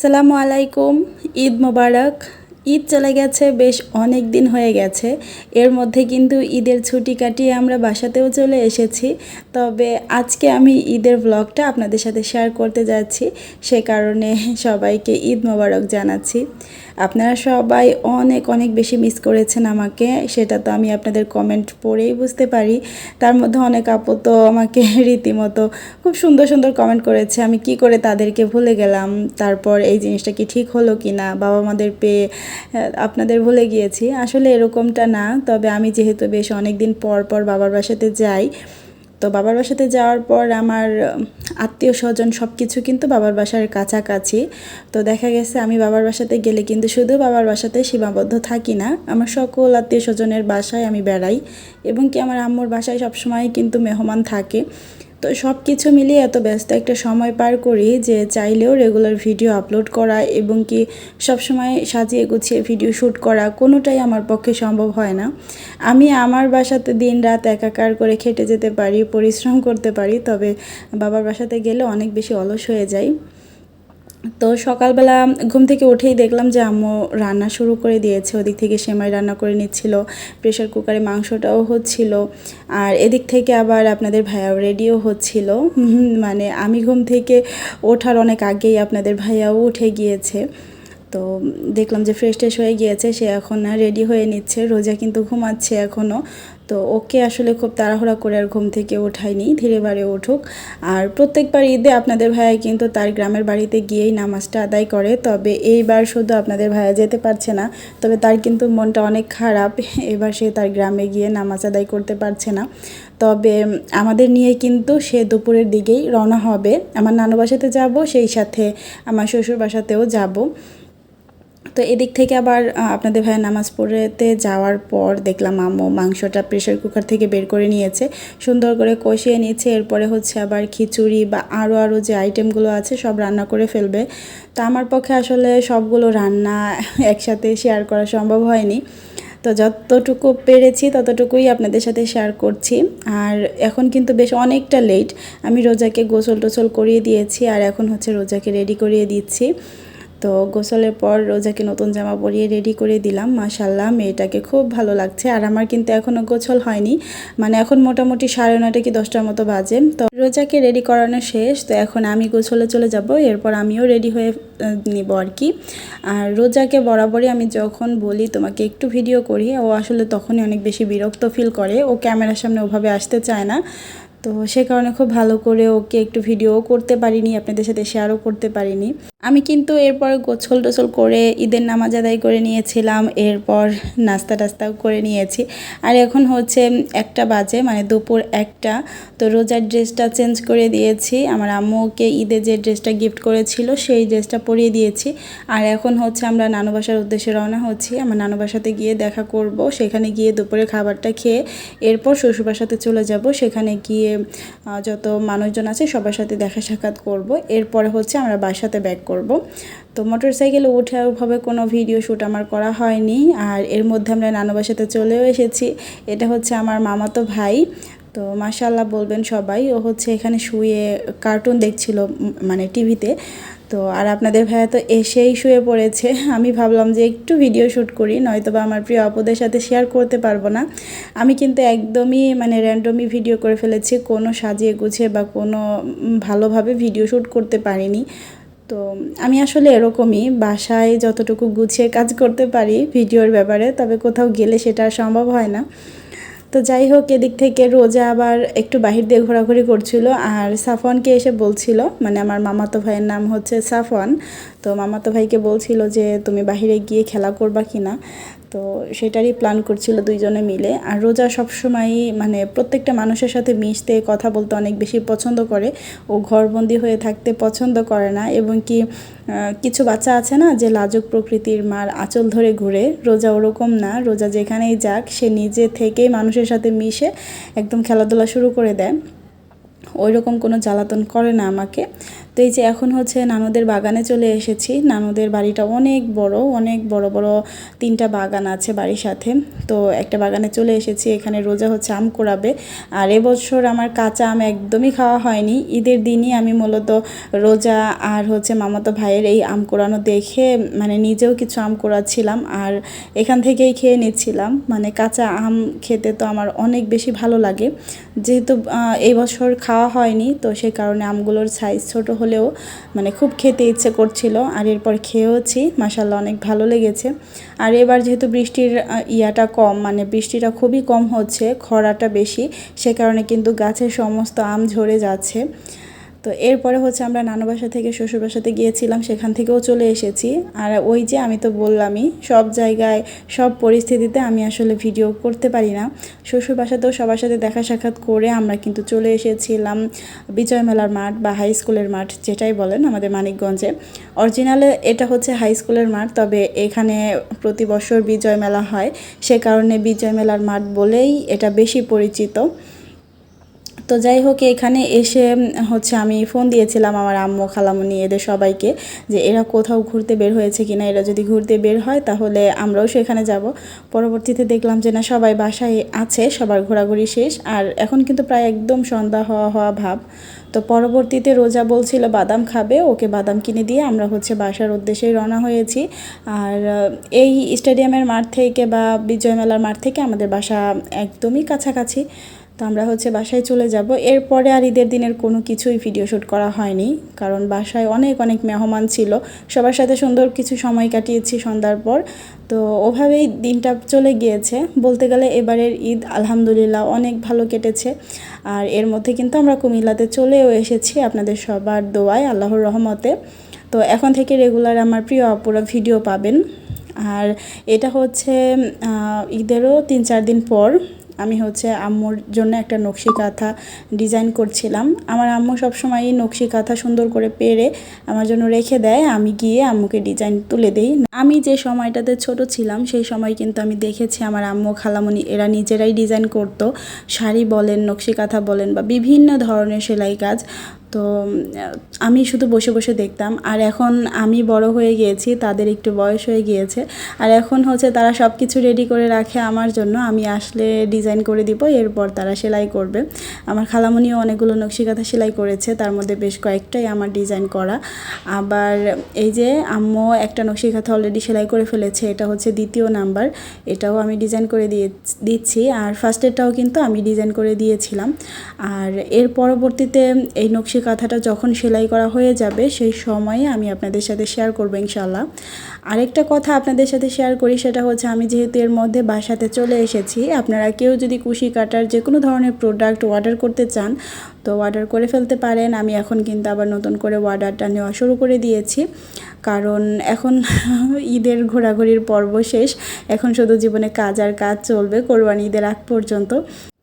সালামু আলাইকুম। ঈদ মোবারক। ঈদ চলে গেছে, বেশ অনেক দিন হয়ে গেছে। এর মধ্যে কিন্তু ঈদের ছুটি কাটিয়ে আমরা বাসাতেও চলে এসেছি। তবে আজকে আমি ঈদের ব্লগটা আপনাদের সাথে শেয়ার করতে যাচ্ছি। সে কারণে সবাইকে ঈদ মোবারক জানাচ্ছি। আপনারা সবাই অনেক অনেক বেশি মিস করেছেন আমাকে, সেটা তো আমি আপনাদের কমেন্ট পড়েই বুঝতে পারি। তার মধ্যে অনেক আপু আমাকে রীতিমতো খুব সুন্দর সুন্দর কমেন্ট করেছে। আমি কি করে তাদেরকে ভুলে গেলাম? তারপর এই জিনিসটা কি ঠিক হলো কি না বাবা মাদের পেয়ে আপনাদের ভুলে গিয়েছি। আসলে এরকমটা না, তবে আমি যেহেতু বেশ অনেক দিন পর পর বাবার বাসাতে যাই তো বাবার বাসাতে যাওয়ার পর আমার আত্মীয় স্বজন সব কিছু কিন্তু বাবার বাসার কাছাকাছি। তো দেখা গেছে আমি বাবার বাসাতে গেলে কিন্তু শুধু বাবার বাসাতে সীমাবদ্ধ থাকি না, আমার সকল আত্মীয় স্বজনের বাসায় আমি বেড়াই এবং কি আমার আম্মুর বাসায় সবসময় কিন্তু মেহমান থাকে। তো সব কিছু মিলিয়ে এত ব্যস্ত একটা সময় পার করি যে চাইলেও রেগুলার ভিডিও আপলোড করা এবং কি সবসময় সাজিয়ে গুছিয়ে ভিডিও শ্যুট করা কোনোটাই আমার পক্ষে সম্ভব হয় না। আমি আমার বাসাতে দিন রাত একাকার করে খেটে যেতে পারি, পরিশ্রম করতে পারি, তবে বাবার বাসাতে গেলে অনেক বেশি অলস হয়ে যায়। তো সকালবেলা ঘুম থেকে উঠেই দেখলাম যে আম্মু রান্না শুরু করে দিয়েছে। ওদিক থেকে সেমাই রান্না করে নিচ্ছিল প্রেশার কুকারে মাংসটাও হচ্ছিল। আর এদিক থেকে আবার আপনাদের ভাইয়াও রেডিও হচ্ছিল। মানে আমি ঘুম থেকে ওঠার অনেক আগেই আপনাদের ভাইয়াও উঠে গিয়েছে। তো দেখলাম যে ফ্রেশ ট্রেশ হয়ে গিয়েছে, সে এখন রেডি হয়ে নিচ্ছে। রোজা কিন্তু ঘুমাচ্ছে এখনও তো ওকে আসলে খুব তাড়াহুড়া করে আর ঘুম থেকে ওঠায়নি, ধীরে বারে উঠুক। আর প্রত্যেকবার ঈদে আপনাদের ভাইয়া কিন্তু তার গ্রামের বাড়িতে গিয়েই নামাজটা আদায় করে, তবে এইবার শুধু আপনাদের ভাইয়া যেতে পারছে না, তবে তার কিন্তু মনটা অনেক খারাপ, এবার সে তার গ্রামে গিয়ে নামাজ আদায় করতে পারছে না। তবে আমাদের নিয়ে কিন্তু সে দুপুরের দিকেই রওনা হবে। আমার নানু বাসাতে যাব, সেই সাথে আমার শ্বশুর বাসাতেও যাব। তো এদিক থেকে আবার আপনাদের ভাইয়া নামাজ পড়তে যাওয়ার পর দেখলাম আম্মু মাংসটা প্রেশার কুকার থেকে বের করে নিয়েছে, সুন্দর করে কষিয়ে নিয়েছে এরপরে হচ্ছে আবার খিচুড়ি বা আরও আরও যে আইটেমগুলো আছে সব রান্না করে ফেলবে। তো আমার পক্ষে আসলে সবগুলো রান্না একসাথে শেয়ার করা সম্ভব হয়নি। তো যতটুকু পেরেছি ততটুকুই আপনাদের সাথে শেয়ার করছি। আর এখন কিন্তু বেশ অনেকটা লেট আমি রোজাকে গোসল টোসল করিয়ে দিয়েছি, আর এখন হচ্ছে রোজাকে রেডি করিয়ে দিচ্ছি। তো গোসলের পর রোজাকে নতুন জামা পরিয়ে রেডি করে দিলাম মাশাল্লাহ মেয়েটাকে খুব ভালো লাগছে। আর আমার কিন্তু এখনও গোসল হয়নি মানে এখন মোটামুটি সাড়ে নয়টা কি দশটার মতো বাজে। তো রোজাকে রেডি করানো শেষ, তো এখন আমি গোসলে চলে যাব, এরপর আমিও রেডি হয়ে নিব আর কি। আর রোজাকে বরাবরই আমি যখন বলি, তোমাকে একটু ভিডিও করি, ও আসলে তখনই অনেক বেশি বিরক্ত ফিল করে, ও ক্যামেরার সামনে ওভাবে আসতে চায় না। তো সে কারণে খুব ভালো করে ওকে একটু ভিডিও করতে পারিনি, আপনাদের সাথে শেয়ারও করতে পারিনি। আমি কিন্তু এরপর গোছল টোছল করে ঈদের নামাজ আদায় করে নিয়েছিলাম, এরপর নাস্তা টাস্তাও করে নিয়েছি। আর এখন হচ্ছে একটা বাজে মানে দুপুর একটা, তো রোজার ড্রেসটা চেঞ্জ করে দিয়েছি। আমার আম্মুকে ঈদে যে ড্রেসটা গিফট করেছিল, সেই ড্রেসটা পরিয়ে দিয়েছি। আর এখন হচ্ছে আমরা নানু বাসার উদ্দেশ্যে রওনা হচ্ছি। আমার নানু বাসাতে গিয়ে দেখা করব, সেখানে গিয়ে দুপুরে খাবারটা খেয়ে এরপর শ্বশুর বাসাতে চলে যাব। সেখানে গিয়ে যত মানুষজন আছে সবার সাথে দেখা সাক্ষাৎ করব। এরপরে হচ্ছে আমরা বাসাতে ব্যাক করব। তো মোটর সাইকেলে উঠে ওভাবে কোনো ভিডিও শ্যুট আমার করা হয়নি। আর এর মধ্যে আমরা নানু বাসাতে চলেও এসেছি। এটা হচ্ছে আমার মামাতো ভাই। তো মাশাল্লাহ বলবেন সবাই, ও হচ্ছে এখানে শুয়ে কার্টুন দেখছিল মানে টিভিতে তো আর আপনাদের ভাইয়া তো এসেই শুয়ে পড়েছে। আমি ভাবলাম যে একটু ভিডিও শ্যুট করি নয়তো বা আমার প্রিয় অপদের সাথে শেয়ার করতে পারব না। আমি কিন্তু একদমই মানে র্যান্ডমই ভিডিও করে ফেলেছি, কোনো সাজিয়ে গুছিয়ে বা কোনো ভালোভাবে ভিডিও শ্যুট করতে পারিনি। তো আমি আসলে এরকমই, বাসায় যতটুকু গুছিয়ে কাজ করতে পারি ভিডিওর ব্যাপারে, তবে কোথাও গেলে সেটা সম্ভব হয় না। তো যাই হোক, এদিক থেকে রোজা আবার একটু বাহির দিয়ে ঘোরাঘুরি করছিল। আর সাফওয়ানকে এসে বলছিল মানে আমার মামাতো ভাইয়ের নাম হচ্ছে সাফওয়ান, তো মামাতো ভাইকে বলছিল যে, তুমি বাহিরে গিয়ে খেলা করবা কি না তো সেটারই প্ল্যান করছিল দুইজনে মিলে। আর রোজা সবসময়ই মানে প্রত্যেকটা মানুষের সাথে মিশতে, কথা বলতে অনেক বেশি পছন্দ করে। ও ঘরবন্দি হয়ে থাকতে পছন্দ করে না এবং কি কিছু বাচ্চা আছে না যে লাজুক প্রকৃতির মার আঁচল ধরে ঘুরে, রোজা ওরকম না। রোজা যেখানেই যাক, সে নিজে থেকেই মানুষের সাথে মিশে একদম খেলাধুলা শুরু করে দেয়। ওই রকম কোনো জ্বালাতন করে না আমাকে। তো এই যে এখন হচ্ছে নানুদের বাগানে চলে এসেছি। নানুদের বাড়িটা অনেক বড় অনেক বড় বড় তিনটা বাগান আছে বাড়ির সাথে। তো একটা বাগানে চলে এসেছি, এখানে রোজা হচ্ছে আম কুড়াবে আর এবছর আমার কাঁচা আম একদমই খাওয়া হয়নি। ঈদের দিনই আমি মূলত রোজা আর হচ্ছে মামাতো ভাইয়ের এই আম কোড়ানো দেখে মানে নিজেও কিছু আম কোড়াচ্ছিলাম আর এখান থেকেই খেয়ে নিচ্ছিলাম। মানে কাঁচা আম খেতে তো আমার অনেক বেশি ভালো লাগে। যেহেতু এই বছর খাওয়া হয়নি, তো সেই কারণে আমগুলোর সাইজ ছোট হলেও মানে খুব খেতে ইচ্ছে করছিল আর এরপর খেয়েওছি মাসাল্লাহ অনেক ভালো লেগেছে। আর এবার যেহেতু বৃষ্টির ইয়াটা কম মানে বৃষ্টিটা খুবই কম হচ্ছে, খরাটা বেশি, সে কারণে কিন্তু গাছের সমস্ত আম ঝরে যাচ্ছে। তো এরপরে হচ্ছে আমরা নানু বাসা থেকে শ্বশুর বাসাতে গিয়েছিলাম, সেখান থেকেও চলে এসেছি। আর ওই যে আমি তো বললামই, সব জায়গায়, সব পরিস্থিতিতে আমি আসলে ভিডিও করতে পারি না। শ্বশুর বাসাতেও সবার সাথে দেখা সাক্ষাৎ করে আমরা কিন্তু চলে এসেছিলাম বিজয় মেলার মাঠ বা হাই স্কুলের মাঠ, যেটাই বলেন আমাদের মানিকগঞ্জে। অরিজিনালে এটা হচ্ছে হাই স্কুলের মাঠ, তবে এখানে প্রতি বছর বিজয় মেলা হয়। সে কারণে বিজয় মেলার মাঠ বলেই এটা বেশি পরিচিত। তো যাই হোক, এখানে এসে হচ্ছে আমি ফোন দিয়েছিলাম আমার আম্মু, খালামুনি, এদের সবাইকে যে এরা কোথাও ঘুরতে বের হয়েছে কিনা, এরা যদি ঘুরতে বের হয় তাহলে আমরাও সেখানে যাব। পরবর্তীতে দেখলাম যে না, সবাই বাসায় আছে, সবার ঘোরাঘুরি শেষ। আর এখন কিন্তু প্রায় একদম সন্ধ্যা হওয়া হওয়া ভাব। তো পরবর্তীতে রোজা বলছিল, বাদাম খাবে, ওকে বাদাম কিনে দিয়ে আমরা হচ্ছে বাসার উদ্দেশ্যেই রওনা হয়েছি। আর এই স্টেডিয়ামের মাঠ থেকে বা বিজয় মেলার মাঠ থেকে আমাদের বাসা একদমই কাছাকাছি। তো আমরা হচ্ছে বাসায় চলে যাব। এরপরে আর ঈদের দিনের কোনো কিছুই ভিডিও শ্যুট করা হয়নি, কারণ বাসায় অনেক অনেক মেহমান ছিল। সবার সাথে সুন্দর কিছু সময় কাটিয়েছি সন্ধ্যার পর। তো ওভাবেই দিনটা চলে গিয়েছে। বলতে গেলে এবারের ঈদ আলহামদুলিল্লাহ অনেক ভালো কেটেছে। আর এর মধ্যে কিন্তু আমরা কুমিল্লাতে চলেও এসেছি আপনাদের সবার দোয়ায়, আল্লাহর রহমতে। তো এখন থেকে রেগুলার আমার প্রিয় অপুরা ভিডিও পাবেন। আর এটা হচ্ছে ঈদেরও তিন, চার দিন পর। আমি হচ্ছে আম্মুর জন্য একটা নকশি কাঁথা ডিজাইন করছিলাম। আমার আম্মু সবসময় এই নকশি কাঁথা সুন্দর করে পেরে আমার জন্য রেখে দেয়। আমি গিয়ে আম্মুকে ডিজাইন তুলে দেই। আমি যে সময়টাতে ছোট ছিলাম, সেই সময় কিন্তু আমি দেখেছি আমার আম্মু খালামণি এরা নিজেরাই ডিজাইন করতো। শাড়ি বলেন নকশি কাঁথা বলেন বা বিভিন্ন ধরনের সেলাই কাজ। তো আমি শুধু বসে বসে দেখতাম। আর এখন আমি বড় হয়ে গিয়েছি, তাদের একটু বয়স হয়ে গিয়েছে। আর এখন হচ্ছে তারা সব কিছু রেডি করে রাখে আমার জন্য। আমি আসলে ডিজাইন করে দিব, এরপর তারা সেলাই করবে। আমার খালামণিও অনেকগুলো নকশিকাঁথা সেলাই করেছে, তার মধ্যে বেশ কয়েকটাই আমার ডিজাইন করা। আবার এই যে আম্মু একটা নকশিকাঁথা অলরেডি সেলাই করে ফেলেছে, এটা হচ্ছে দ্বিতীয় নাম্বার। এটাও আমি ডিজাইন করে দিয়ে দিচ্ছি। আর ফার্স্টেরটাও কিন্তু আমি ডিজাইন করে দিয়েছিলাম। আর এর পরবর্তীতে এই নকশি কাঁথাটা যখন সেলাই করা হয়ে যাবে, সেই সময়ে আমি আপনাদের সাথে শেয়ার করব ইনশাল্লাহ আরেকটা কথা আপনাদের সাথে শেয়ার করি, সেটা হচ্ছে আমি যেহেতু এর মধ্যে বাসাতে চলে এসেছি, আপনারা কেউ যদি কুশি কাটার যে কোনো ধরনের প্রোডাক্ট অর্ডার করতে চান, তো অর্ডার করে ফেলতে পারেন। আমি এখন কিন্তু আবার নতুন করে অর্ডারটা নেওয়া শুরু করে দিয়েছি। কারণ এখন ঈদের ঘোরাঘুরির পর্ব শেষ, এখন শুধু জীবনে কাজ আর কাজ চলবে, কোরবানি ঈদের আগ পর্যন্ত।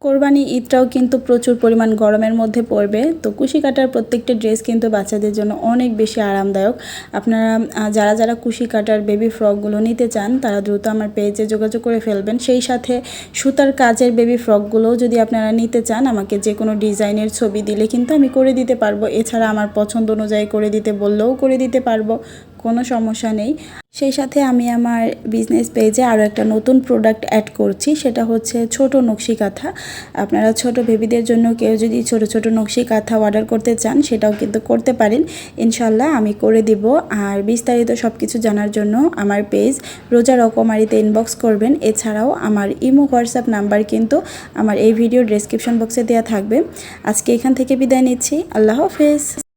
কোরবানি ঈদটাও কিন্তু প্রচুর পরিমাণ গরমের মধ্যে পড়বে। তো কুশি কাটার প্রত্যেকটা ড্রেস কিন্তু বাচ্চাদের জন্য অনেক বেশি আরামদায়ক। আপনারা যারা যারা কুশি কাটার বেবি ফ্রকগুলো নিতে চান, তারা দ্রুত আমার পেজে যোগাযোগ করে ফেলবেন। সেই সাথে সুতার কাজের বেবি ফ্রকগুলোও যদি আপনারা নিতে চান, আমাকে যে কোনো ডিজাইনের ছবি দিলে কিন্তু আমি করে দিতে পারব। এছাড়া আমার পছন্দ অনুযায়ী করে দিতে বললেও করে দিতে পারব। কোনো সমস্যা নেই। সেই সাথে আমি আমার বিজনেস পেজে আরও একটা নতুন প্রোডাক্ট অ্যাড করছি, সেটা হচ্ছে ছোট নকশি কাঁথা আপনারা ছোট বেবিদের জন্য কেউ যদি ছোট ছোট নকশি কাঁথা অর্ডার করতে চান, সেটাও কিন্তু করতে পারেন। ইনশাল্লাহ আমি করে দিব। আর বিস্তারিত সব কিছু জানার জন্য আমার পেজ রোজা রকমারিতে ইনবক্স করবেন। এছাড়াও আমার ইমো, হোয়াটসঅ্যাপ নাম্বার কিন্তু আমার এই ভিডিও ডেসক্রিপশন বক্সে দেওয়া থাকবে। আজকে এখান থেকে বিদায় নিচ্ছি। আল্লাহ হাফেজ।